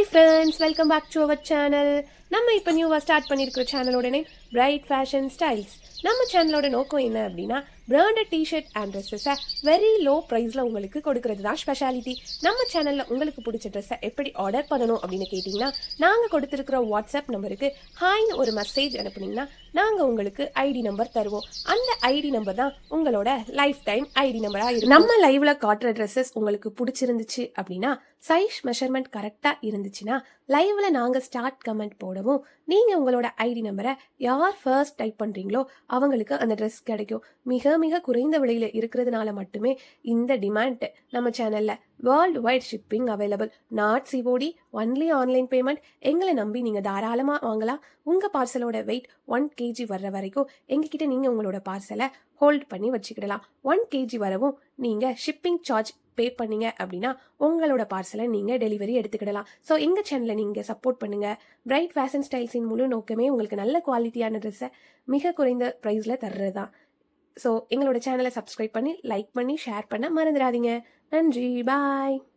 Hi friends welcome back to our channel நம்ம இப்போ நியூவாக ஸ்டார்ட் பண்ணியிருக்கிற சேனலோட நேம் பிரைட் ஃபேஷன் ஸ்டைல்ஸ் நம்ம சேனலோட நோக்கம் என்ன அப்படின்னா பிராண்டட் டிஷர்ட் அண்ட் ட்ரெஸ்ஸஸை வெரி லோ ப்ரைஸில் உங்களுக்கு கொடுக்கறது தான் ஸ்பெஷாலிட்டி நம்ம சேனலில் உங்களுக்கு பிடிச்ச ட்ரெஸ்ஸை எப்படி ஆர்டர் பண்ணணும் அப்படின்னு கேட்டிங்கன்னா நாங்கள் கொடுத்துருக்கிற வாட்ஸ்அப் நம்பருக்கு ஹாய்னு ஒரு மெசேஜ் அனுப்புனீங்கன்னா நாங்கள் உங்களுக்கு ஐடி நம்பர் தருவோம். அந்த ஐடி நம்பர் தான் உங்களோட லைஃப் டைம் ஐடி நம்பராக இருக்கும். நம்ம லைவ்ல காட்டுற ட்ரெஸ்ஸஸ் உங்களுக்கு பிடிச்சிருந்துச்சு அப்படின்னா சைஸ் மெஷர்மெண்ட் கரெக்டாக இருந்துச்சுன்னா லைவ்ல நாங்கள் ஸ்டார்ட் கமெண்ட் போடவும் நீங்கள் உங்களோட ஐடி நம்பரை யார் ஃபர்ஸ்ட் டைப் பண்ணுறீங்களோ அவங்களுக்கு அந்த ட்ரெஸ் கிடைக்கும். மிக மிக குறைந்த விலையில் இருக்கிறதுனால மட்டுமே இந்த டிமாண்ட் நம்ம சேனலில் world wide shipping available not COD only online payment எங்களை நம்பி நீங்கள் தாராளமாக வாங்கலாம். உங்கள் பார்சலோட வெயிட் ஒன் கேஜி வர்ற வரைக்கும் எங்ககிட்ட நீங்கள் உங்களோட பார்சலை ஹோல்ட் பண்ணி வச்சுக்கிடலாம். ஒன் கேஜி வரவும் நீங்கள் ஷிப்பிங் சார்ஜ் பே பண்ணீங்க அப்படின்னா உங்களோட பார்சலை நீங்கள் டெலிவரி எடுத்துக்கிடலாம். ஸோ எங்கள் சேனலை நீங்கள் சப்போர்ட் பண்ணுங்கள் பிரைட் ஃபேஷன் ஸ்டைல்ஸின் முழு நோக்கமே உங்களுக்கு நல்ல குவாலிட்டியான ட்ரெஸ்ஸை மிக குறைந்த ப்ரைஸில் தர்றது தான் ஸோ எங்களோட சேனலை சப்ஸ்கிரைப் பண்ணி லைக் பண்ணி ஷேர் பண்ண மறந்துடாதீங்க. நன்றி. பாய்